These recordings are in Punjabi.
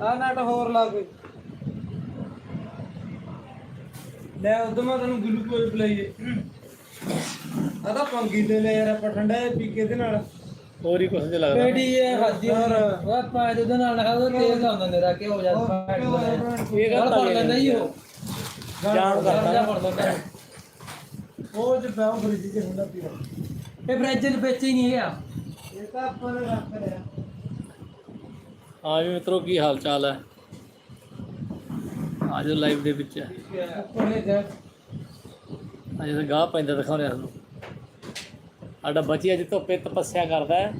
ਆ ਨਟ ਹੋਰ ਲਾ ਕੋਈ। ਲੈ ਉਦੋਂ ਮੈਂ ਤੈਨੂੰ ਗਲੂਕੋਜ਼ ਪਿਲਾਈਏ। ਆ ਤਾਂ ਪੰਗੀ ਲੈ ਲੈ ਯਾਰ ਆਪਾਂ ਠੰਡਾ ਜਿਹਾ ਪੀ ਕੇ ਇਹਦੇ ਨਾਲ। ਹੋਰ ਹੀ ਕੁਛ ਜਿਹਾ ਲੱਗਦਾ। ਬੇਟੀ ਇਹ ਹੱਦੀ ਹੋਰ। ਉਹ ਪਾ ਦੇ ਨਾਲ ਲਗਾ ਉਹ ਤੇਲ ਦਾ ਹੁੰਦਾ ਮੇਰਾ ਕਿ ਹੋ ਜਾਂਦਾ ਫੈਟ ਇਹ ਗੱਲ ਪੜ ਲੈਂਦਾ ਹੀ ਉਹ। ਜਾਣ ਕਰਦਾ। ਜਾ ਪੜ ਉਹ ਚ ਪਿਆ ਫਰਿੱਜ ਚ ਹੁੰਦਾ ਪੀਣਾ ਇਹ ਫ੍ਰਿਜ ਵਿੱਚ ਹੀ ਨਹੀਂ ਹੈਗਾ। ਇਹ ਤਾਂ ਆਪਾਂ ਨੇ ਰੱਖ ਲਿਆ। ਹਾਂ ਵੀ ਮਿੱਤਰੋ, ਕੀ ਹਾਲ ਚਾਲ ਹੈ? ਅੱਜ ਲਾਈਵ ਦੇ ਵਿੱਚ। ਉੱਪਰ ਅੱਜ ਤਾਂ ਗਾਹ ਪੈਂਦਾ ਦਿਖਾਉਂਦੇ ਆ ਤੁਹਾਨੂੰ। ਸਾਡਾ ਬੱਚੀ ਅੱਜ ਧੁੱਪੇ ਤਪੱਸਿਆ ਕਰਦਾ ਹੈ।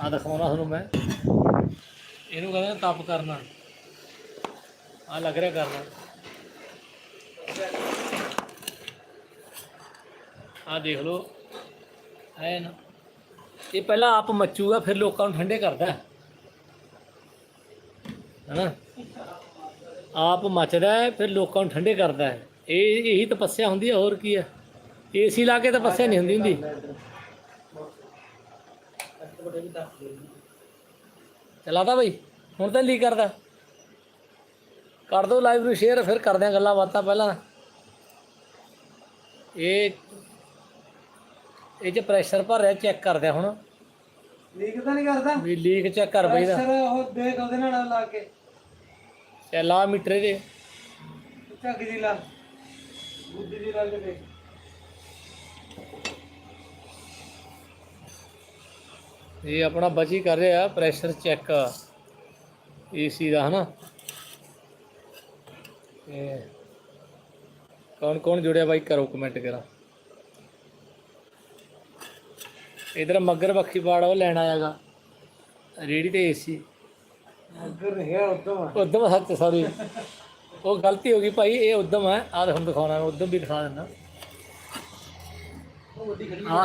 ਆ ਦਿਖਾਉਣਾ ਤੁਹਾਨੂੰ ਮੈਂ। ਇਹਨੂੰ ਕਹਿੰਦੇ ਨੇ ਤਪ ਕਰਨਾ। ਆ ਲੱਗ ਰਿਹਾ ਕਰਨਾ। ਆ ਦੇਖ ਲਓ। ਹੈ ਨਾ ਇਹ ਪਹਿਲਾਂ ਆਪ ਮੱਚੂਗਾ, ਫਿਰ ਲੋਕਾਂ ਨੂੰ ਠੰਡੇ ਕਰਦਾ ਹੈਨਾ? ਆਪ ਮੱਚਦਾ ਹੈ ਫਿਰ ਲੋਕਾਂ ਨੂੰ ਠੰਡੇ ਕਰਦਾ ਹੈ। ਇਹ ਇਹੀ ਤਪੱਸਿਆ ਹੁੰਦੀ ਹੈ ਹੋਰ ਕੀ ਹੈ? ਏਸੀ ਲਾ ਕੇ ਤਪੱਸਿਆ ਨਹੀਂ ਹੁੰਦੀ ਹੁੰਦੀ। ਚਲਾਤਾ ਬਈ? ਹੁਣ ਤਾਂ ਲੀ ਕਰਦਾ। ਕਰ ਦੋ ਲਾਈਵ ਨੂੰ ਸ਼ੇਅਰ ਫਿਰ ਕਰਦੇ ਆ ਗੱਲਾਂ ਬਾਤਾਂ ਪਹਿਲਾਂ। ਇਹ ਇਹ ਚ ਪ੍ਰੈਸ਼ਰ ਭਰ ਰਿਹਾ ਚੈੱਕ ਕਰਦੇ ਹੁਣ। ਲੀਕ ਤਾਂ ਨਹੀਂ ਕਰਦਾ। ਵੀ ਲੀਕ ਚੈੱਕ ਕਰ ਬਈ ਦਾ। ਪ੍ਰੈਸ਼ਰ ਉਹ ਦੇਖ ਉਹਦੇ ਨਾਲ ਲਾ ਕੇ। ਲਾ ਬੁੱਧੀ ਜੀ ਲਾ ਕੇ ਦੇਖ ਇਹ ਆਪਣਾ ਬਚੀ ਕਰ ਰਿਹਾ ਪ੍ਰੈਸ਼ਰ ਚੈੱਕ ਏਸੀ ਦਾ ਹਨਾ? ਇਹ ਕੌਣ ਕੌਣ ਜੁੜਿਆ ਬਾਈ? ਕਰੋ ਕਮੈਂਟ ਕਰਾ ਇਧਰ ਮੱਗਰ ਬਖਸ਼ੀ ਪਾੜ ਉਹ ਲੈਣ ਆਇਆਗਾ। ਰੇੜੀ ਤੇ ਏਸੀ ਨਹੀਂ ਹੈ ਉਦਮ ਸੱਚ ਸੌਰੀ ਉਹ ਗਲਤੀ ਹੋ ਗਈ ਭਾਈ ਇਹ ਉਦਮ ਹੈ। ਆਹ ਤੁਹਾਨੂੰ ਦਿਖਾਉਣਾ ਮੈਂ ਉਦਮ ਵੀ ਦਿਖਾ ਦਿੰਦਾ।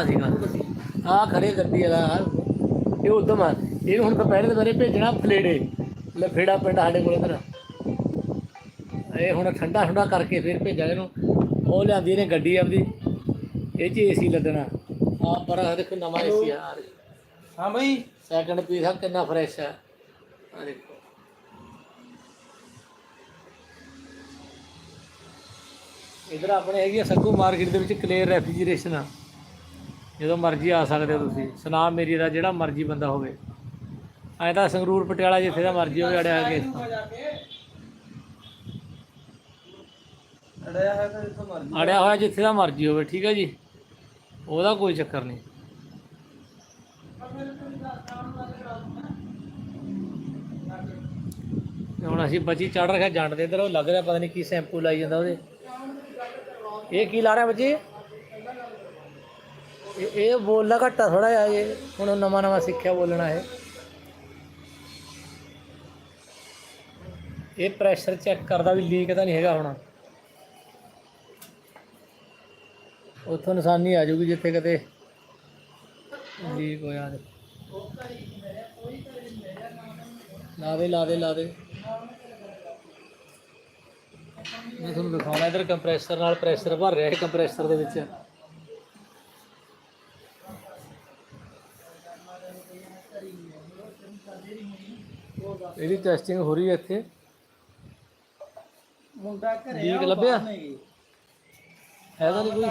ਸੀਗਾ। ਆਹ ਖੜੇ ਗੱਡੀ ਵਾਲਾ। ਇਹ ਉਦਮ ਹੈ। ਇਹਨੂੰ ਹੁਣ ਦੁਪਹਿਰੇ ਦੁਪਹਿਰੇ ਭੇਜਣਾ ਫਲੇੜੇ ਲਫੇੜਾ ਪਿੰਡ ਸਾਡੇ ਕੋਲ ਇਧਰ। ਇਹ ਹੁਣ ਠੰਡਾ ਠੰਡਾ ਕਰਕੇ ਫਿਰ ਭੇਜਾਂਗੇ ਇਹਨੂੰ। ਉਹ ਲਿਆਂਦੀ ਇਹਨੇ ਗੱਡੀ ਆਪਦੀ। ਇਹ 'ਚ ਏਸੀ ਲੱਦਣਾ। ਆਹ ਬੜਾ ਦੇਖੋ ਨਵਾਂ ਏਸੀ ਆ। ਹਾਂ ਬਈ। ਸੈਕੰਡ ਪੀਸ ਆ ਕਿੰਨਾ ਫਰੈਸ਼ ਹੈ ਆ ਦੇਖੋ। ਇਧਰ ਆਪਣੇ ਹੈਗੀ ਆ ਸੰਗੂ ਮਾਰਕੀਟ ਦੇ ਵਿੱਚ ਕਲੀਅਰ ਰੈਫ੍ਰਿਜਰੇਸ਼ਨ ਆ। ਜਦੋਂ ਮਰਜ਼ੀ ਆ ਸਕਦੇ ਹੋ ਤੁਸੀਂ। ਸੁਨਾਮ ਮੇਰੀ ਦਾ ਜਿਹੜਾ ਮਰਜ਼ੀ ਬੰਦਾ ਹੋਵੇ। ਐ ਤਾਂ ਸੰਗਰੂਰ ਪਟਿਆਲਾ ਜਿੱਥੇ ਦਾ ਮਰਜ਼ੀ ਹੋਵੇ ਅੜਿਆ ਕੇ ਤਾਂ ਅੜਿਆ ਹੋਇਆ ਜਿੱਥੇ ਦਾ ਮਰਜ਼ੀ ਹੋਵੇ ਠੀਕ ਹੈ ਜੀ? ਉਹਦਾ ਕੋਈ ਚੱਕਰ ਨਹੀਂ। ਤੇ ਹੁਣ ਅਸੀਂ ਬੱਚੀ ਚੜ ਰੱਖਿਆ ਜੰਡ ਦੇ ਇਧਰ ਉਹ ਲੱਗ ਰਿਹਾ ਪਤਾ ਨਹੀਂ ਕੀ ਸ਼ੈਂਪੂ ਲਾਈ ਜਾਂਦਾ ਉਹਦੇ। ਇਹ ਕੀ ਲਾ ਰਿਹਾ ਬੱਚੀ ਇਹ ਬੋਲਣਾ ਬੋਲਦਾ ਘੱਟਾ ਥੋੜਾ ਜਿਹਾ ਇਹ, ਹੁਣ ਨਵਾਂ ਨਵਾਂ ਸਿੱਖਿਆ ਬੋਲਣਾ ਇਹ। ਇਹ ਪ੍ਰੈਸ਼ਰ ਚੈੱਕ ਕਰਦਾ ਵੀ ਲੀਕ ਤਾਂ ਨਹੀਂ ਹੈਗਾ ਹੁਣ। ਉੱਥੋਂ ਨਿਸ਼ਾਨੀ ਆ ਜਾਊਗੀ ਜਿੱਥੇ ਕਿਤੇ ਲੀਕ ਹੋਇਆ ਤੇ। ਲਾ ਦੇ ਲਾ ਦੇ ਲਾ ਦੇ। ਮੈਂ ਤੁਹਾਨੂੰ ਦਿਖਾਉਣਾ ਇਧਰ ਕੰਪਰੈਸਰ ਨਾਲ ਪ੍ਰੈਸ਼ਰ ਭਰ ਰਿਹਾ ਹੈ ਕੰਪਰੈਸਰ ਦੇ ਵਿੱਚ। ਇਹਦੀ ਟੈਸਟਿੰਗ ਹੋ ਰਹੀ ਹੈ ਇੱਥੇ। ਮੁੰਡਾ ਘਰੇ ਲੀਕ ਲੱਭਿਆ? ਹੈ ਤਾਂ ਨਹੀਂ ਕੋਈ?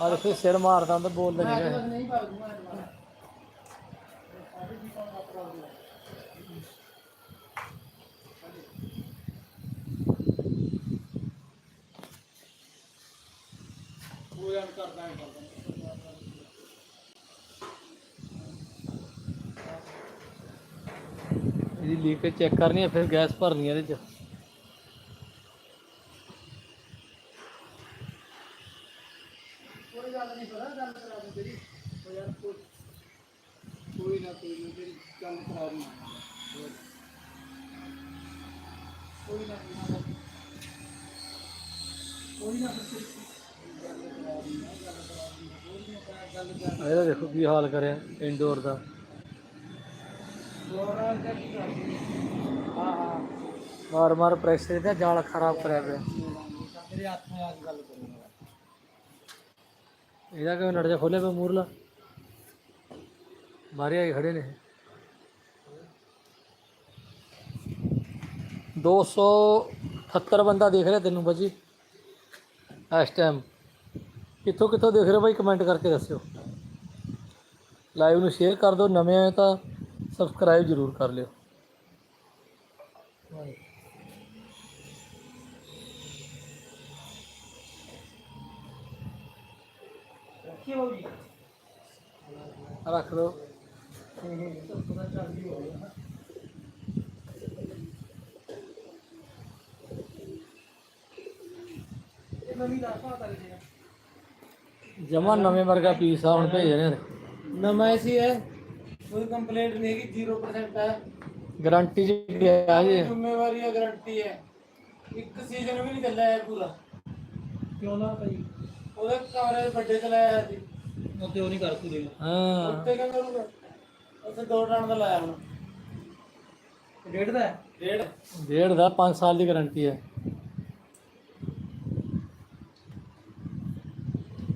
ਆ ਦੇਖੋ ਸਿਰ ਮਾਰਦਾ ਹੁੰਦਾ ਬੋਲਦਾ ਨਹੀਂ ਰਿਹਾ ਇਹ। ਨਹੀਂ ਭਾਗੂਗਾ ਪੂਰਨ ਕਰਦਾ ਇਹਦੀ ਲੀਕ ਚੈੱਕ ਕਰਨੀ ਹੈ ਫਿਰ ਗੈਸ ਭਰਨੀ ਹੈ ਇਹਦੇ ਚ ਕੋਈ ਗੱਲ ਨਹੀਂ ਪਤਾ ਗੱਲ ਕਰਾ ਦੂੰ ਤੇਰੀ ਉਹ ਯਾਰ ਕੋਈ ਕੋਈ ਨਾ ਕੋਈ ਨਾ ਤੇਰੀ ਗੱਲ ਕਰਾ ਦੂੰ ਕੋਈ ਨਾ ਕੋਈ ਨਾ ਕੋਈ ਨਾ ਫਿਰ ਗੱਲ ਕਰਾ ਦੂੰ ਗੱਲ ਕਰਾ ਦੂੰ ਕੋਈ ਨਾ ਗੱਲ ਕਰ ਇਹਦਾ ਦੇਖੋ ਕੀ ਹਾਲ ਕਰਿਆ ਇਨਡੋਰ ਦਾ। ਮਾਰ ਮਾਰ ਪ੍ਰੈਸ਼ਰ ਇਹਦਾ ਜਾਲ ਖਰਾਬ ਕਰਿਆ ਪਿਆ। ਤੇਰੇ ਹੱਥ ਨਾਲ ਗੱਲ ਕਰੂੰਗਾ ਇਹਦਾ ਕਿਵੇਂ ਨੜ ਜਾ ਖੋਲਿਆ ਪਿਆ ਮੂਰਲਾ? ਮਾਰੇ ਆਏ ਖੜੇ ਨੇ। 278 ਬੰਦਾ ਦੇਖ ਰਿਹਾ ਤੈਨੂੰ ਬਾਜੀ। ਇਸ ਟਾਈਮ ਕਿੱਥੋਂ ਕਿੱਥੋਂ ਦੇਖ ਰਹੇ ਹੋ ਬਾਈ? ਕਮੈਂਟ ਕਰਕੇ ਦੱਸਿਓ। ਲਾਈਵ ਨੂੰ ਸ਼ੇਅਰ ਕਰ ਦਿਓ, ਨਵੇਂ ਆਏ ਤਾਂ ਸਬਸਕ੍ਰਾਈਬ ਜ਼ਰੂਰ ਕਰ ਲਿਓ। ਰੱਖੀ ਰੱਖ ਦਿਓ। ਜਮਾ ਨਵੇਂ ਵਰਗਾ ਪੀਸ ਆ, ਹੁਣ ਭੇਜ ਰਹੇ ਨੇ। ਨਵਾਂ ਐਸੀ ਹੈ ਕੋਈ ਕੰਪਲੇਂਟ ਨਹੀਂ ਹੈਗੀ 0% ਹੈ। ਗਾਰੰਟੀ ਚ ਗਿਆ ਜੀ? ਜ਼ਿੰਮੇਵਾਰੀ ਹੈ ਗਾਰੰਟੀ ਹੈ। ਇੱਕ ਸੀਜ਼ਨ ਵੀ ਨਹੀਂ ਚੱਲਿਆ ਹੈ ਪੂਰਾ। ਕਿਉਂ ਨਾ ਭਾਈ? ਉਹਦੇ ਕਮਰੇ ਵੱਡੇ ਚਲਾਇਆ ਹੈ ਜੀ। ਉੱਤੇ ਉਹ ਨਹੀਂ ਕਰ ਦੇ ਹਾਂ। ਉੱਤੇ ਕਿਉਂ ਕਰੂਗਾ ਉੱਥੇ ਦੋ ਟਨ ਦਾ ਲਾਇਆ ਹੁਣ ਡੇਢ ਦਾ? ਡੇਢ। ਡੇਢ ਦਾ 5 ਸਾਲ ਦੀ ਗਾਰੰਟੀ ਹੈ।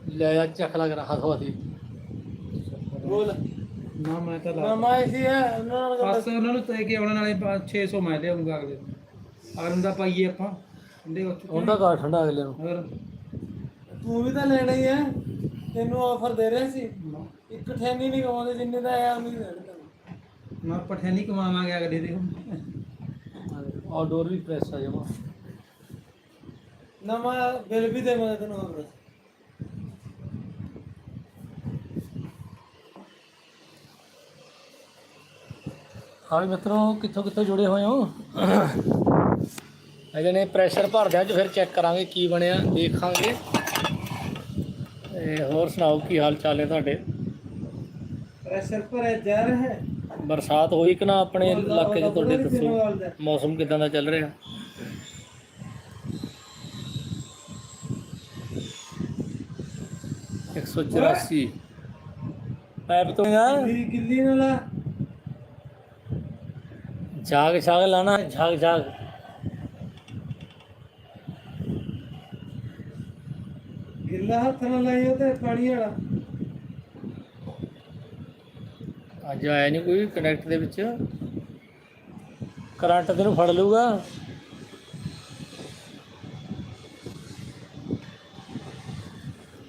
ਲੈ ਜਾ ਚੱਕ ਲੱਗ ਰਹਾ ਹਥਵਾਦੀ ਬੋਲ। ਨਾ ਮੈਂ ਤਾਂ ਲਾ ਨਵਾਂ ਐਸੀ ਹੈ ਉਹਨਾਂ ਨਾਲ ਗੱਲ ਬਸ ਉਹਨਾਂ ਨੂੰ ਤੇ ਕਿ ਆਉਣ ਪਾ- 600 ਮੈਂ ਲਿਆਉਂਗਾ ਅਗਲੇ ਨੂੰ। ਅਗਲੇ ਨੂੰ ਦਾ ਪਾਈਏ ਆਪਾਂ ਇਹਦੇ ਵਿੱਚ ਉਹਦਾ ਘਰ ਠੰਡਾ ਅਗਲੇ ਨੂੰ। ਹੋਰ? ਤੂੰ ਵੀ ਤਾਂ ਲੈਣਾ ਹੀ ਹੈ ਤੈਨੂੰ ਆਫਰ ਦੇ ਰਹੇ ਸੀ। ਇੱਕ ਠੈਨੀ ਨਹੀਂ ਕਮਾਉਂਦੇ ਜਿੰਨੇ ਦਾ ਆਇਆ ਉਨੀ ਤੈਨੂੰ ਮੈਂ ਪਠੇ ਨਹੀਂ ਕਮਾਵਾਂਗੇ ਅਗਲੇ ਦੇ ਆਊਟਡੋਰ ਵੀ ਪ੍ਰੈਸ ਆ ਜਮਾ। ਨਵਾਂ ਬਿੱਲ ਵੀ ਦੇਵਾਂਗੇ ਤੈਨੂੰ ਹੋਰ ਹਾਂ ਵੀ ਮਿੱਤਰੋ ਕਿੱਥੋਂ ਕਿੱਥੋਂ ਜੁੜੇ ਹੋਏ ਹੋ? ਅਜੇ ਨੇ ਪ੍ਰੈਸ਼ਰ ਭਰਦਿਆਂ ਚ ਫਿਰ ਚੈੱਕ ਕਰਾਂਗੇ ਕੀ ਬਣਿਆ ਦੇਖਾਂਗੇ। ਤੇ ਹੋਰ ਸੁਣਾਓ ਕੀ ਹਾਲ ਚਾਲ ਹੈ ਤੁਹਾਡੇ? ਪ੍ਰੈਸ਼ਰ ਪਰ ਜਾ ਰਿਹਾ ਹੈ। ਬਰਸਾਤ ਹੋਈ ਕਿ ਨਾ ਆਪਣੇ ਇਲਾਕੇ 'ਚ ਤੁਹਾਡੇ ਦੱਸੋ? ਮੌਸਮ ਕਿਦਾਂ ਦਾ ਚੱਲ ਰਿਹਾ? ਇੱਕ ਸੌ ਚੁਰਾਸੀ। ਪੈਪ ਤੋਂ ਆ। ਮੇਰੀ ਗਿੱਲੀ ਨਾਲ। ਜਾਗ ਜਾਗ ਲਾਣਾ ਜਾਗ ਜਾਗ। ਗਿੱਲਾ ਹੱਥ ਨਾਲ ਲਾਈਓ ਤੇ ਪਾਣੀ ਵਾਲਾ। ਅੱਜ ਆਇਆ ਨਹੀਂ ਕੋਈ ਕਨੈਕਟ ਦੇ ਵਿੱਚ। ਕਰੰਟ ਤੈਨੂੰ ਫੜ ਲੂਗਾ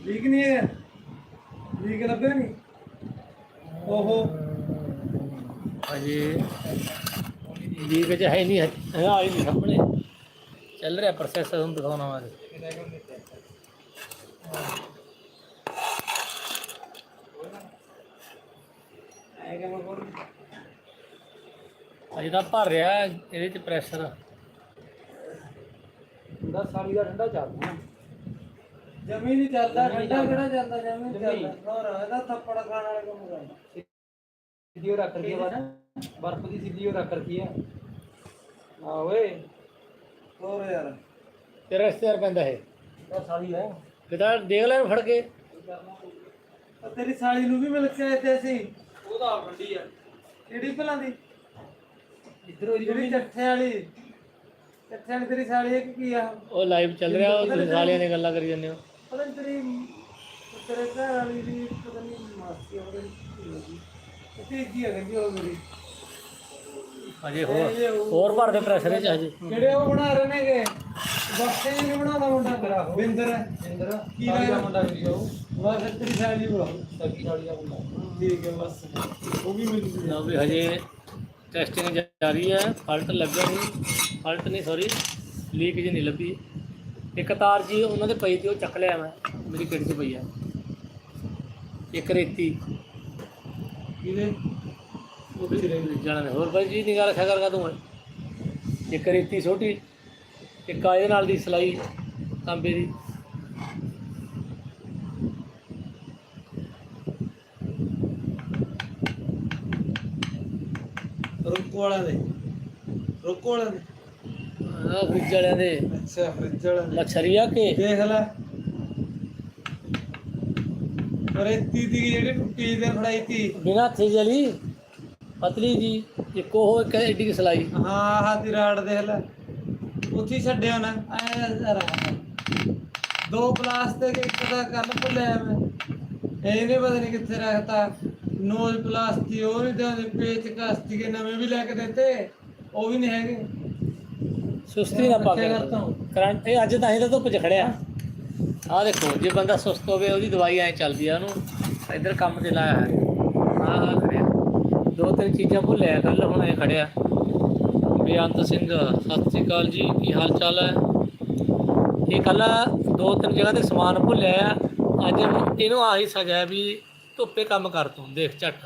ਲੀਕ ਨਹੀਂ ਹੈ ਲੀਕ ਲੱਭਿਆ ਨਹੀਂ ਓਹੋ। ਅਜੇ ਲੀਕ ਚ ਹੈ ਨਹੀਂ, ਹੈ ਆ ਨਹੀਂ ਸਾਹਮਣੇ। ਚੱਲ ਰਿਹਾ ਪ੍ਰੋਸੈਸ ਤੁਹਾਨੂੰ ਦਿਖਾਉਣਾ ਮੈਂ। ਅਜੇ ਤਾਂ ਭਰ ਰਿਹਾ ਇਹਦੇ ਚ ਪ੍ਰੈਸ਼ਰ ਦਾ ਸਾਲੀ ਦਾ ਠੰਡਾ ਚੱਲਦਾ ਜਮੀ ਨਹੀਂ ਚੱਲਦਾ, ਠੰਡਾ ਕਿਹੜਾ ਚੱਲਦਾ? ਜਮੀ ਚੱਲਦਾ। ਹੋਰ, ਇਹਦਾ ਥੱਪੜ ਖਾਣ ਵਾਲੇ ਕੰਮ ਕਰਦਾ ਸਿੱਧੀ ਉਹ ਰੱਖ ਰਖੀ ਹੈ ਨਾ ਬਰਫ ਦੀ ਸਿੱਧੀ ਉਹ ਰੱਖ ਰਖੀ ਹੈ ਆ ਓਏ। ਹੋਰ ਯਾਰ। ਤੇਰਾ ਰਿਸ਼ਤੇਦਾਰ ਪੈਂਦਾ ਹੈ ਦਾ ਸਾਲੀ ਹੈ। ਕਿਦਾਂ ਦੇਖ ਲੈ ਫੜ ਕੇ। ਤੇਰੀ ਸਾਲੀ ਨੂੰ ਵੀ ਮਿਲ ਕੇ ਆਏ ਤੇ ਅਸੀਂ। ਉਹ ਤਾਂ ਠੰਡੀ ਆ। ਕਿਹੜੀ ਭਲਾਂ ਦੀ? ਇੱਧਰੋਂ ਜਿਹੜੀ ਚੱਠੇ ਵਾਲੀ। ਚੱਠੇ ਵਾਲੀ ਤੇਰੀ ਸਾਲੀ ਹੈ ਕਿ ਕੀ ਆ? ਉਹ ਲਾਈਵ ਚੱਲ ਰਿਹਾ ਉਹ ਸਾਲਿਆਂ ਨੇ ਗੱਲਾਂ ਕਰੀ ਜਾਂਦੇ ਹੋ। ਪਤਾ ਨਹੀਂ ਤੇਰੀ ਤੇਰੇ ਘਰ ਵਾਲੀ ਦੀ ਪਤਾ ਨਹੀਂ ਮਾਸੀ ਆ ਉਹਦੀ ਤੇ ਕੀ ਹੈ ਕਹਿੰਦੀ ਉਹ ਮੇਰੀ। ਅਜੇ ਹੋਰ ਹੋਰ ਭਰ ਦੇ ਪ੍ਰੈਸ਼ਰ ਚ ਹਜੇ। ਕਿਹੜੇ ਉਹ ਬਣਾ ਰਹੇ ਨੇਗੇ ਬਖਸ਼ੇ ਨਹੀਂ ਬਣਾਉਂਦਾ ਮੁੰਡਾ ਮੇਰਾ। ਬਿੰਦਰ ਇੰਦਰ ਕੀ ਨਾਮ? ਮੁੰਡਾ ਵੀ ਉਹ? ਬਸ ਤੇਰੀ ਸਾਲੀ ਬੁਲਾਓ ਸੱਗੀ ਸਾਲੀ ਦਾ ਮੁੰਡਾ। ਠੀਕ ਹੈ ਬਸ। ਉਹ ਵੀ ਮਿਲ ਲਓ ਵੀ ਹਜੇ ਟੈਸਟਿੰਗ ਜਾਰੀ ਹੈ। ਫਾਲਟ ਲੱਗਾ ਨਹੀਂ। ਫਾਲਟ ਨਹੀਂ ਸੌਰੀ ਲੀਕ ਜੀ ਨਹੀਂ ਲੱਭੀ। ਇੱਕ ਤਾਰ ਜੀ ਉਹਨਾਂ ਦੇ ਪਈ ਤੀ ਉਹ ਚੱਕ ਲਿਆ ਮੈਂ। ਮੇਰੀ ਕਿੱਟ 'ਚ ਪਈ ਆ। ਇੱਕ ਰੇਤੀ। ਕਿਹਦੇ ਉਹ ਵੀ ਜਾਣਾ ਨੇ ਹੋਰ ਬਾਈ ਜੀ ਨਿਗਾਹ ਰੱਖਿਆ ਕਰਗਾ ਤੂੰ ਇੱਕ ਰੇਤੀ ਛੋਟੀ ਇੱਕ ਆ ਇਹਦੇ ਨਾਲ ਦੀ ਸਲਾਈ ਤਾਂਬੇ ਦੀ। ਰੁੱਕੋ ਵਾਲਾ ਦੇ। ਰੁੱਕੋ ਵਾਲਾ ਦੇ। ਆ ਫ੍ਰਿਜ ਵਾਲਿਆਂ ਦੇ। ਅੱਛਾ ਫ੍ਰਿਜ ਵਾਲਾ ਮਛਰੀਆ ਕੇ। ਦੇਖ ਲੈ। ਰੇਤੀ ਦੀ ਜਿਹੜੀ ਟੁੱਟੀ ਤੇ ਫੜਾਈ ਤੀ ਬਿਨਾ ਹੱਥੇ ਜਲੀ ਪਤਲੀ ਜੀ ਇੱਕ ਉਹ ਇੱਕ ਐਡੀ ਕੁ ਸਲਾਈ। ਹਾਂ ਆਹ ਦੀ ਰਾੜ ਦੇਖ ਲੈ। ਉੱਥੇ ਹੀ ਛੱਡਿਆ ਨਾ ਐ ਜ਼ਰਾ ਦੋ ਪਲਾਸਟਿਕ ਇੱਕ ਦਾ ਕੰਨ ਭੁੱਲਿਆ ਮੈਂ। ਇਹਨੇ ਪਤਾ ਨਹੀਂ ਕਿੱਥੇ ਰੱਖਤਾ। ਨੋਜ਼ ਪਲਾਸਟਿਕ ਉਹ ਨਹੀਂ ਦਿੰਦੇ ਪੇਚ ਕਾਸਟਿਕ ਨਵੇਂ ਵੀ ਲੈ ਕੇ ਦਿੱਤੇ। ਉਹ ਵੀ ਨਹੀਂ ਹੈਗੇ। ਸੁਸਤੀ ਨਾ ਪਾ ਕੇ। ਹੂੰ। ਕਰੰਟ ਇਹ ਅੱਜ ਤਾਂ ਹੀ ਤਾਂ ਧੁੱਪ 'ਚ ਖੜਿਆ। ਆਹ ਦੇਖੋ, ਜੇ ਬੰਦਾ ਸੁਸਤ ਹੋਵੇ, ਉਹਦੀ ਦਵਾਈ ਐ ਚੱਲਦੀ ਆ ਉਹਨੂੰ। ਇੱਧਰ ਕੰਮ ਤੇ ਲਾਇਆ ਹੈ ਆਹ ਆਹ ਖੜਿਆ। ਦੋ, ਤਿੰਨ ਚੀਜ਼ਾਂ ਭੁੱਲਿਆ ਕੱਲ ਹੁਣ ਇਹ ਖੜਿਆ। ਬੇਅੰਤ ਸਿੰਘ, ਸਤਿ ਸ੍ਰੀ ਅਕਾਲ ਜੀ, ਕੀ ਹਾਲ ਚਾਲ ਹੈ? ਇਹ ਕੱਲ ਦੋ, ਤਿੰਨ ਜਗ੍ਹਾ ਤੇ ਸਮਾਨ ਭੁੱਲਿਆ ਆ ਅੱਜ ਇਹਨੂੰ ਆਹੀ ਸਜ਼ਾ ਹੈ ਵੀ ਧੁੱਪੇ ਕੰਮ ਕਰ ਤੂੰ, ਦੇਖ ਝੱਟ।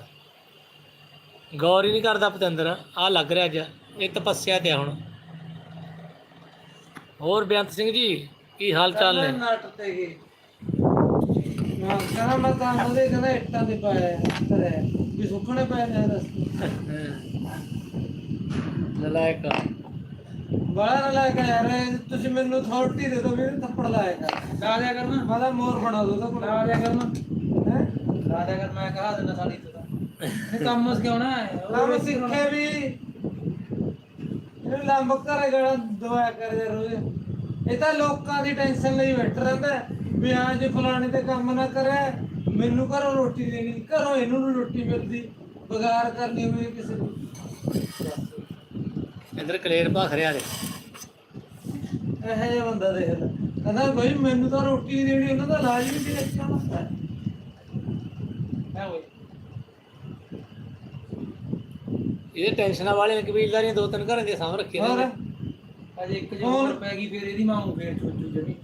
ਗੌਰ ਹੀ ਨਹੀਂ ਕਰਦਾ ਪਤੰਦਰ ਆ ਲੱਗ ਰਿਹਾ ਅੱਜ। ਇਹ ਤਪੱਸਿਆ ਤੇ ਹੁਣ। ਹੋਰ ਬੇਅੰਤ ਸਿੰਘ ਜੀ ਕੀ ਹਾਲ ਚਾਲ ਨੇ? ਨਟ ਤੇ ਗਏ ਮੈਂ ਕਹਿੰਦਾ ਮੈਂ ਤਾਂ ਉਹਦੇ ਕਹਿੰਦਾ ਇੱਟਾਂ ਦੇ ਪਾਇਆ ਤਰੇ ਵੀ ਸੁੱਕਣੇ ਪਏ ਨੇ ਰਸਤੇ ਨਲਾਇਕ ਬੜਾ ਨਾ ਲੈ ਕੇ ਯਾਰ ਇਹ ਤੁਸੀਂ ਮੈਨੂੰ ਅਥਾਰਟੀ ਦੇ ਦਿਓ ਵੀ ਇਹਨੂੰ ਥੱਪੜ ਲਾਇਆ ਕਰ। ਲਾ ਦਿਆ ਕਰਨਾ ਮੈਂ ਤਾਂ ਮੋਰ ਬਣਾ ਦੋ ਤਾਂ ਲਾ ਦਿਆ ਕਰਨਾ ਹੈ? ਲਾ ਦਿਆ ਕਰ ਮੈਂ ਕਹਾ ਦਿੰਦਾ ਸਾਡੀ ਤੋਂ ਇਹ ਕੰਮ ਉਸ ਕਿਉਂ ਨਾ ਹੈ ਕੰਮ ਸਿੱਖੇ ਵੀ। ਇਹਨੂੰ ਲੰਬ ਘਰੇ ਗੜਾ ਦਵਾਇਆ ਕਰ ਯਾਰ ਰੋਜ਼ ਇਹ ਤਾਂ ਲੋਕਾਂ ਦੀ ਟੈਨਸ਼ਨ ਲਈ ਬੈਠ ਰਹਿੰਦਾ ਵੀ ਹਾਂ ਜੇ ਫਲਾਣੇ ਤੇ ਕੰਮ ਨਾ ਕਰੇ ਮੈਨੂੰ ਘਰੋਂ ਰੋਟੀ ਦੇਣੀ ਘਰੋਂ ਇਹਨੂੰ ਨੀ ਰੋਟੀ ਮਿਲਦੀ ਬਗਾਰ ਕਰਨੀ ਹੋਵੇ ਕਿਸੇ ਨੂੰ। ਇੱਧਰ ਕਲੇਰ ਭਾਖ ਰਿਹਾ ਨੇ ਇਹੋ ਜਿਹਾ ਬੰਦਾ ਦੇਖ ਲੈ। ਕਹਿੰਦਾ ਬਈ ਮੈਨੂੰ ਤਾਂ ਰੋਟੀ ਦੇਣੀ ਉਹਨਾਂ ਦਾ ਇਲਾਜ ਵੀ ਨਹੀਂ ਰੱਖਿਆ ਹੁੰਦਾ ਇਹ ਟੈਨਸ਼ਨਾਂ ਵਾਲੇ ਕਬੀਲਦਾਰੀਆਂ ਦੋ ਤਿੰਨ ਘਰਾਂ ਦੀਆਂ ਸਾਂਭ ਰੱਖੀਆਂ ਨੇ। ਅਜੇ ਇੱਕ ਜੇ ਹੋਰ? ਹੋਰ ਪੈ ਗਈ ਫੇਰ ਇਹਦੀ ਮਾਂ ਨੂੰ ਫੇਰ ਚੋਚੂ ਜਣੀ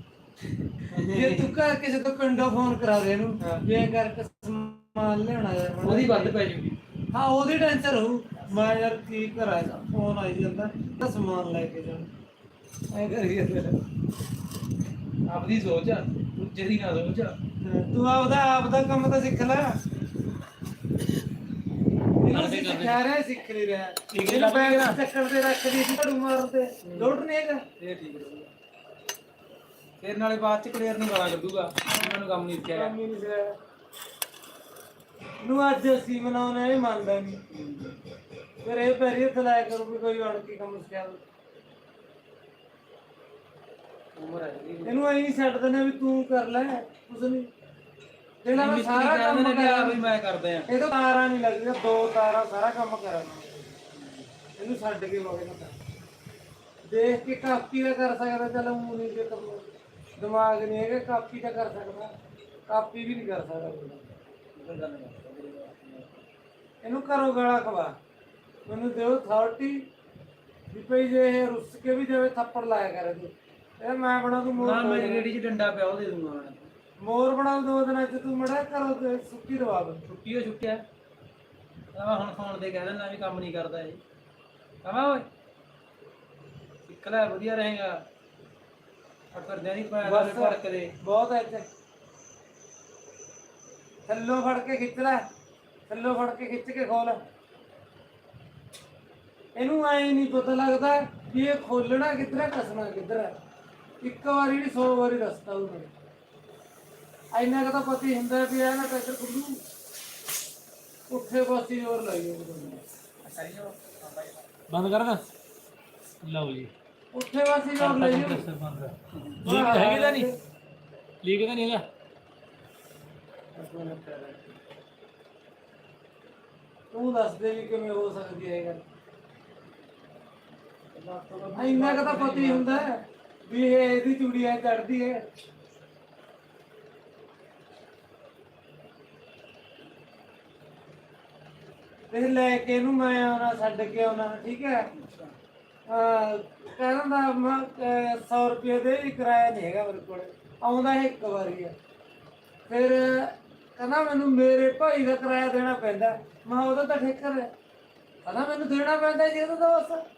ਜੇ ਤੂੰ ਘਰ ਕਿਸੇ ਤੋਂ ਪਿੰਡੋਂ ਫੋਨ ਕਰਾ ਦੇ ਇਹਨੂੰ ਵੀ ਇਹ ਕਰਕੇ ਸਮਾਨ ਲੈਣਾ ਯਾਰ ਮਾੜਾ ਉਹਦੀ ਵੱਧ ਜਿਹਾ। ਪੈ ਜੂਗੀ। ਹਾਂ ਉਹਦੀ ਟੈਨਸ਼ਨ ਰਹੂ। ਮੈਂ ਯਾਰ ਕੀ ਕਰਾਂ ਫੋਨ ਆਈ ਜਾਂਦਾ ਤਾਂ ਸਮਾਨ ਲੈ ਕੇ ਜਾਣਾ ਐ ਆਪਦੀ ਸੋਚ ਆ ਦੂਜੇ ਦੀ ਨਾ ਸੋਚ ਤੂੰ ਆਪਦਾ ਆਪਦਾ ਕੰਮ ਤਾਂ ਸਿੱਖ ਲੈ। ਇਹਨੂੰ ਕਰਦੇ ਕਰਦੇ। ਸਿਖਾ ਰਿਹਾ ਸਿੱਖ ਨਹੀਂ ਰਿਹਾ। ਠੀਕ ਹੈ, ਇਹਨੂੰ ਲੱਭ ਬੈਗ ਗਿਆ। ਚੱਕਰ ਤੇ ਰੱਖਦੀ ਸੀ ਝੜੂ ਮਾਰਦੇ ਲੋਟ ਨਹੀਂ ਹੈਗਾ। ਇਹ ਠੀਕ ਰਹੂਗਾ ਫੇਰ ਨਾਲੇ ਬਾਅਦ ਚ ਕਲੀਅਰ ਨਹੀਂ ਗਾਲਾਂ ਕੱਢੂਗਾ ਮੈਨੂੰ ਕੰਮ ਨਹੀਂ ਸਿੱਖਿਆ ਕੰਮ ਹੀ ਨਹੀਂ ਸਿਆ ਨੂੰ ਅੱਜ ਅਸੀਂ ਮਨਾਉਣਾ ਇਹ ਮੰਨਦਾ ਨਹੀਂ। ਫਿਰ ਇਹ ਪੈਰੀ ਹੱਥ ਲਾਇਆ ਕਰੂ ਵੀ ਕੋਈ ਅੜ ਕੇ ਕੰਮ ਸਿਖਾ ਦੋ ਉਮਰ ਹੈ ਜੀ ਇਹਨੂੰ ਐਂ ਛੱਡ ਦਿੰਦੇ ਵੀ ਤੂੰ ਕਰ ਲੈ ਕੁਝ ਨਹੀਂ। ਜਿਹੜਾ ਮੈਂ ਸਾਰਾ ਕੰਮ ਕਰਾਂ ਵੀ ਮੈਂ ਕਰਦੇ ਆ। ਇਹ ਤਾਂ ਤਾਰਾਂ ਨਹੀਂ ਲੱਗਦੀਆਂ ਦੋ ਤਾਰਾਂ ਸਾਰਾ ਕੰਮ ਕਰਾਂ। ਇਹਨੂੰ ਛੱਡ ਕੇ ਮੋਗੇ ਨਾ ਦੇਖ ਕੇ ਕਾਪੀ ਦਾ ਕਰ ਸਕਦਾ ਚੱਲ ਮੂੰਹ ਨਹੀਂ ਜੇ ਕੰਮ ਦਿਮਾਗ ਨਹੀਂ ਹੈਗਾ ਕਾਪੀ ਦਾ ਕਰ ਸਕਦਾ। ਕਾਪੀ ਵੀ ਨਹੀਂ ਕਰ ਸਕਦਾ ਬੰਦਾ। ਇਹਨੂੰ ਕਰੋ ਗਾਲਾਂ ਖਵਾ। ਮੈਨੂੰ ਦਿਓ ਅਥਾਰਟੀ ਵੀ ਭਈ ਜੇ ਇਹ ਰੁੱਸ ਕੇ ਵੀ ਜਾਵੇ ਥੱਪੜ ਲਾਇਆ ਕਰੇ ਤੂੰ। ਇਹ ਮੈਂ ਬਣਾ ਦੂੰ ਮੋਰ ਨਾ ਦੋ ਮੇਰੀ ਦਿਨਾਂ- ਰੇੜੀ 'ਚ ਡੰਡਾ ਪਿਆ ਉਹ ਦੇ ਦੂੰਗਾ ਮੈਂ। ਮੋਰ ਬਣਾ ਦੂੰ ਦੋ ਦਿਨਾਂ ਚ ਤੂੰ ਮੜਾ ਕਰੋ ਤੇ ਸੁੱਕੀ ਦਵਾ ਦੇ। ਛੁੱਟੀ ਹੋ ਛੁੱਟਿਆ। ਆ ਹੁਣ ਫੋਨ ਤੇ ਕਹਿ ਦਿੰਦਾ ਵੀ ਕੰਮ ਨਹੀਂ ਕਰਦਾ ਇਹ। ਕਹਾਂ ਓਏ। ਸਿੱਖ ਲੈ ਵਧੀਆ ਰਹੇਗਾ। ਕਰਦਿਆਂ ਨਹੀਂ ਪਾਇਆ ਬਸ। ਫੜ ਕਰੇ ਬਹੁਤ ਹੈ ਇੱਥੇ। ਥੱਲੋਂ ਫੜ ਕੇ ਖਿੱਚ ਲੈ। ਥੱਲੋਂ ਫੜ ਕੇ ਖਿੱਚ ਕੇ ਖੋਲ। ਇਹਨੂੰ ਐ ਨਹੀਂ ਪਤਾ ਲੱਗਦਾ ਵੀ ਇਹ ਖੋਲਣਾ ਕਿੱਧਰ ਹੈ ਕੱਸਣਾ ਕਿੱਧਰ ਹੈ। ਇੱਕ ਵਾਰੀ ਨਹੀਂ 100 ਵਾਰੀ ਰਸਤਾ ਉਹ ਐਨਾ ਕੁ ਤਾਂ ਪਤਾ ਹੁੰਦਾ ਵੀ ਇਹ ਨਾ ਟਰੈਕਟਰ ਖੁੱਲੂ ਉੱਠੇ ਪਾਸੇ ਜ਼ੋਰ ਲਾਈਏ ਬੰਦ ਕਰ ਦਾ ਲਓ ਜੀ। ਉੱਠੇ ਪਾਸੇ ਜ਼ੋਰ ਲਾਈਏ ਕੰਪਰੈਸਰ ਬੰਦ ਲੀਕ ਹੈਗੀ ਤਾਂ ਨਹੀਂ? ਲੀਕ ਤਾਂ ਨਹੀਂ ਹੈਗਾ? ਤੂੰ ਦੱਸ ਦੇ ਵੀ ਕਿਵੇਂ ਹੋ ਸਕਦੀ ਹੈ ਇਹ ਗੱਲ। ਇੰਨਾ ਕੁ ਤਾਂ ਪਤਾ ਹੁੰਦਾ ਵੀ ਇਹ ਇਹਦੀ ਚੂੜੀ ਐ ਚੜਦੀ ਹੈ। ਇਹ ਲੈ ਕੇ ਇਹਨੂੰ ਮੈਂ ਆਉਣਾ ਛੱਡ ਕੇ ਆਉਣਾ, ਠੀਕ ਹੈ? ਅਹ ਕਹਿੰਦਾ ਮੈਂ 100 ਰੁਪਏ ਦੇ ਵੀ ਕਿਰਾਇਆ ਨਹੀਂ ਹੈਗਾ ਮੇਰੇ ਕੋਲ, ਆਉਂਦਾ ਇਹ ਇੱਕ ਵਾਰੀ ਹੈ। ਫਿਰ ਕਹਿੰਦਾ ਮੈਨੂੰ ਮੇਰੇ ਭਾਈ ਦਾ ਕਿਰਾਇਆ ਦੇਣਾ ਪੈਂਦਾ, ਮੈਂ ਉਹਦਾ ਤਾਂ ਠੇਕਰ ਹੈ। ਕਹਿੰਦਾ ਮੈਨੂੰ ਦੇਣਾ ਪੈਂਦਾ ਜੀ ਉਹਦਾ ਤਾਂ ਬਸ।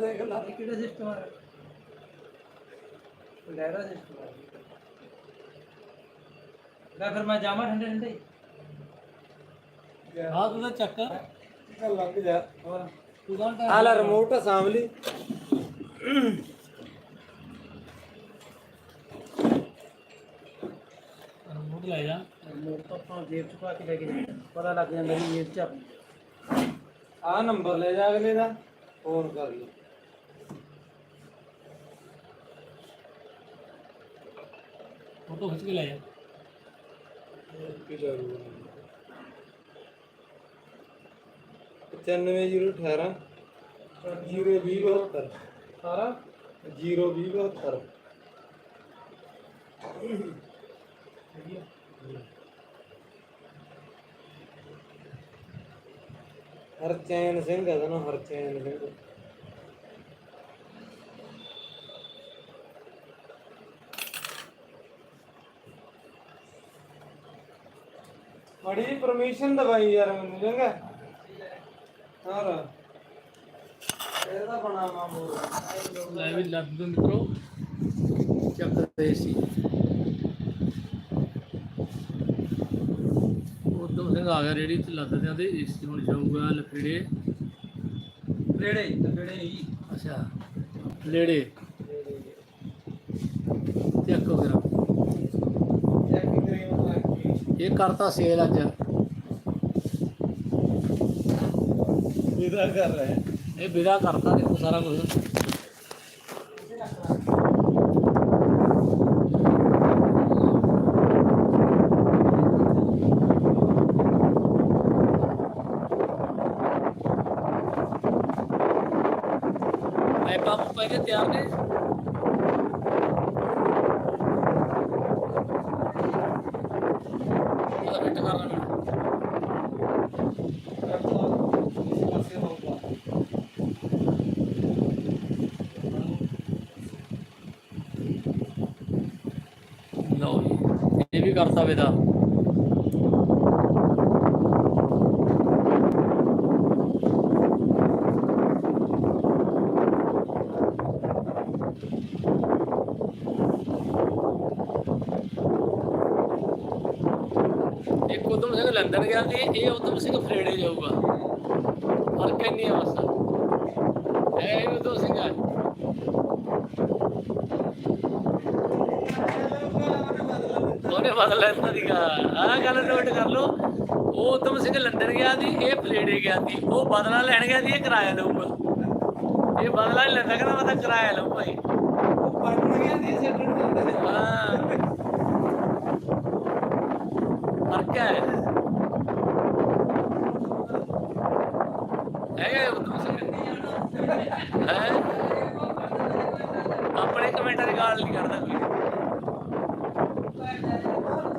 ਦੇਖ ਲਾ ਕਿਹੜਾ ਸਿਸਟਮ ਹੈ ਲਹਿਰਾ ਸਿਸਟਮ ਹੈ ਲੈ ਫਿਰ ਮੈਂ ਜਾਵਾਂ ਠੰਡੇ ਠੰਡੇ। ਆਹ ਤੂੰ ਤਾਂ ਚੱਕ। ਚੱਲ ਲੱਗ ਜਾ। ਹੋਰ ਤੂੰ ਤਾਂ ਆ ਲੈ ਰਿਮੋਟ ਸਾਂਭਲੀ ਰਿਮੋਟ ਲੈ ਜਾ। ਮੋੜ ਤੋਂ ਆਪਾਂ ਜੇਬ ਚ ਪਾ ਕੇ ਲੈ ਕੇ ਜਾਣਾ। ਪਤਾ ਲੱਗ ਜਾਂਦਾ ਵੀ ਜੇਬ ਚ ਆ। ਆ ਨੰਬਰ ਲੈ ਜਾ ਅਗਲੇ ਦਾ। ਫੋਨ ਕਰ ਲਈ ਫੋਟੋ ਖਿੱਚ ਕੇ ਲੈ ਜਾ। ਕਿੱਥੇ 95018 02072 ਸਾਰਾ 02072 ਹਰਚੈਨ ਸਿੰਘ ਹੈ ਨਾ ਹਰਚੈਨ ਸਿੰਘ। ਮੜੀ ਪਰਮਿਸ਼ਨ ਦਵਾਈ ਯਾਰ ਮੈਨੂੰ ਚੰਗਾ। ਹੋਰ। ਇਹਦਾ ਬਣਾਵਾ ਬੋਲ। ਲੈ ਵੀ ਲੱਗ ਦੋ ਮਿੱਤਰੋ। ਚੱਕਦੇ ਸੀ। ਉਦੋਂ ਸਿੰਘ ਆ ਗਿਆ ਰੇੜੀ ਤੇ ਲੱਦਦਿਆਂ ਤੇ ਏਸੀ ਹੁਣ ਜਾਊਗਾ ਲਫੇੜੇ। ਫੇੜੇ ਤੇ ਫੇੜੇ ਹੀ। ਅੱਛਾ ਲੇੜੇ। ਚੱਕ ਚੈੱਕ ਲੱਗੀ ਇਹ ਕਰਤਾ ਸੇਲ ਅੱਜ। ਇਹਦਾ ਕਰ ਰਿਹਾ। ਇਹ ਵਿਦਾ ਕਰਤਾ ਦੇਖੋ ਸਾਰਾ ਕੁਝ ਪਾਈਪਾਂ ਪਹਿਲੇ ਤਿਆਰ ਨੇ ਉਹਦਾ ਫਿੱਟ ਕਰਨਾ ਮੈਨੂੰ ਲਓ ਜੀ ਇਹ ਵੀ ਇੱਕ ਉਦਮ ਸਿੰਘ ਲੰਡਨ ਗਿਆ ਤੇ ਇਹ ਉਦਮ ਸਿੰਘ ਫਰੇੜੇ ਜਾਊਗਾ ਫ਼ਰਕ ਇੰਨੀ ਹੈ ਬਸ ਇਹ ਉਦਮ ਸਿੰਘ ਹੈ ਉਹਨੇ ਬਦਲ ਲੈਂਦਾ ਸੀਗਾ ਆਹ ਗੱਲ ਨੋਟ ਕਰ ਲਓ ਉਹ ਉਦਮ ਸਿੰਘ ਲੰਡਨ ਗਿਆ ਸੀ ਇਹ ਫਲੇੜੇ ਗਿਆ ਸੀ ਉਹ ਬਦਲਾ ਲੈਣ ਗਿਆ ਸੀ ਇਹ ਕਿਰਾਇਆ ਲਊਗਾ। ਇਹ ਬਦਲਾ ਨਹੀਂ ਲੈਂਦਾ ਕਹਿੰਦਾ ਮੈਂ ਤਾਂ ਕਿਰਾਇਆ ਲਊ ਭਾਈ। ਪੜਨ ਗਿਆ ਦੀ ਛੱਡਣ ਦਿੰਦੇ ਹਾਂ। ਫ਼ਰਕ ਹੈ। ਹੈਗਾ ਹੈ? ਆਪਣੇ ਕਮੈਂਟਾਂ ਰਿਕਾਰਡ ਨਹੀਂ ਕਰਦਾ ਕੋਈ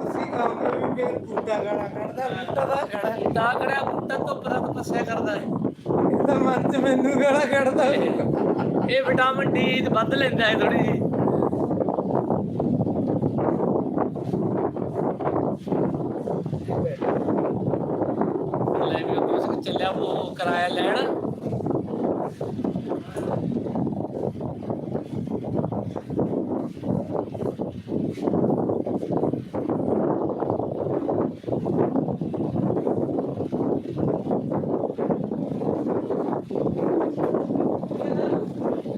ਤੁਸੀਂ ਕੰਮ ਵੀ ਫੇਰ ਬੂਟਾ ਗਾਣਾ ਕੱਢਦਾ ਬੂਟਾ ਦਾ ਖੜਾ ਤਾਂ ਕਰਿਆ ਬੁੱਟਾ ਧੁੱਪ ਦਾ ਤਪੱਸਿਆ ਕਰਦਾ ਹੈ। ਇਹ ਤਾਂ ਮਨ ਚ ਮੈਨੂੰ ਗਾਣਾ ਕੱਢਦਾ। ਇਹ ਵਿਟਾਮਿਨ ਡੀ ਵੱਧ ਲੈਂਦਾ ਹੈ ਥੋੜੀ ਜੀ ਲੈ ਵੀ ਉਹ ਚੱਲਿਆ ਉਹ ਕਿਰਾਇਆ ਲੈਣ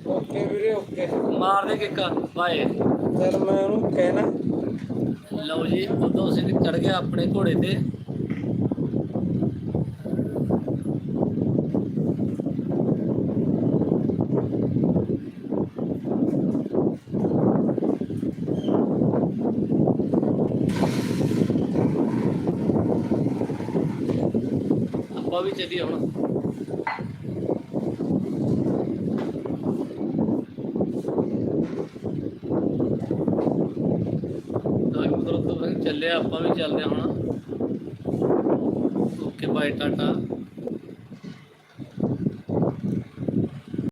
ਓਕੇ ਵੀਰੇ ਓਕੇ ਮਾਰ ਦੇ ਬਾਏ ਚਲ ਮੈਂ ਉਹਨੂੰ ਕਹਿਣਾ। ਲਓ ਜੀ ਉਦੋਂ ਸਿੰਘ ਚੜ ਗਿਆ ਆਪਣੇ ਘੋੜੇ ਤੇ। ਆਪਾਂ ਵੀ ਚੱਲੀਏ ਹੁਣ ਤਾਂ ਮਤਲਬ ਤੋਂ ਚੱਲਿਆ ਆਪਾਂ ਵੀ ਚੱਲਦੇ ਹਾਂ ਹੁਣ। Okay bye Tata